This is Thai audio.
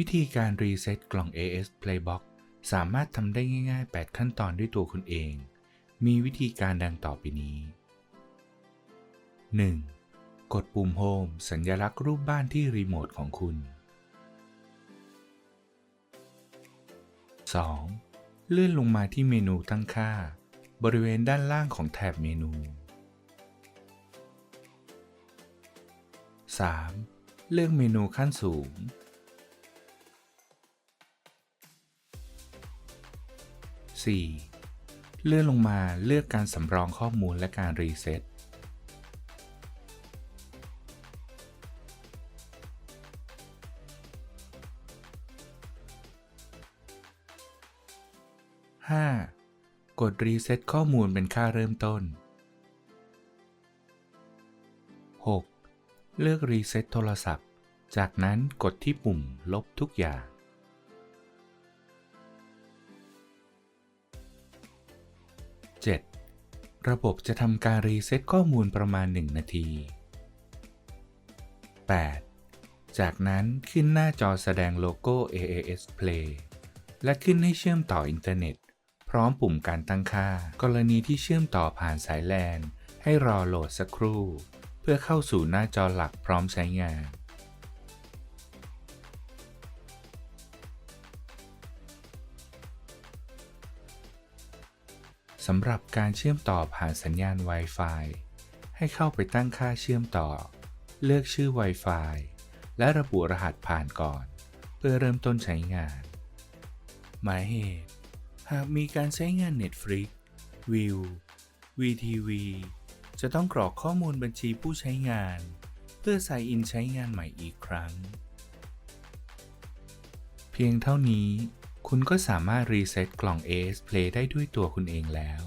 วิธีการรีเซ็ตกล่อง AS Playbox สามารถทำได้ง่ายๆ 8 ขั้นตอนด้วยตัวคุณเอง มีวิธีการดังต่อไปนี้ 1. กดปุ่ม Home สัญลักษณ์รูปบ้านที่รีโมทของคุณ 2. เลื่อนลงมาที่เมนูตั้งค่า บริเวณด้านล่างของแถบเมนู 3. เลือกเมนูขั้นสูง 4. เลื่อนลงมาเลือกการสำรองข้อมูลและการรีเซ็ต 5. กดรีเซ็ตข้อมูลเป็นค่าเริ่มต้น 6. เลือกรีเซ็ตโทรศัพท์ จากนั้นกดที่ปุ่มลบทุกอย่าง ระบบจะทำการรีเซ็ตข้อมูลประมาณ 1 นาที 8. จากนั้นขึ้นหน้าจอแสดงโลโก้ AAS Play และขึ้นให้เชื่อมต่ออินเทอร์เน็ต พร้อมปุ่มการตั้งค่า กรณีที่เชื่อมต่อผ่านสายแลนให้รอโหลดสักครู่ เพื่อเข้าสู่หน้าจอหลักพร้อมใช้งาน สำหรับการเชื่อมต่อผ่านสัญญาณ Wi-Fi ให้เข้าไปตั้งค่าเชื่อมต่อ เลือกชื่อ Wi-Fi และระบุรหัสผ่านก่อน เพื่อเริ่มต้นใช้งาน หมายเหตุ หากมีการใช้งาน Netflix View VTV จะต้องกรอกข้อมูลบัญชีผู้ใช้งาน เพื่อใส่อินใช้งานใหม่อีกครั้ง เพียงเท่านี้ คุณก็สามารถรีเซ็ตกล่อง AS Play ได้ด้วยตัวคุณเองแล้ว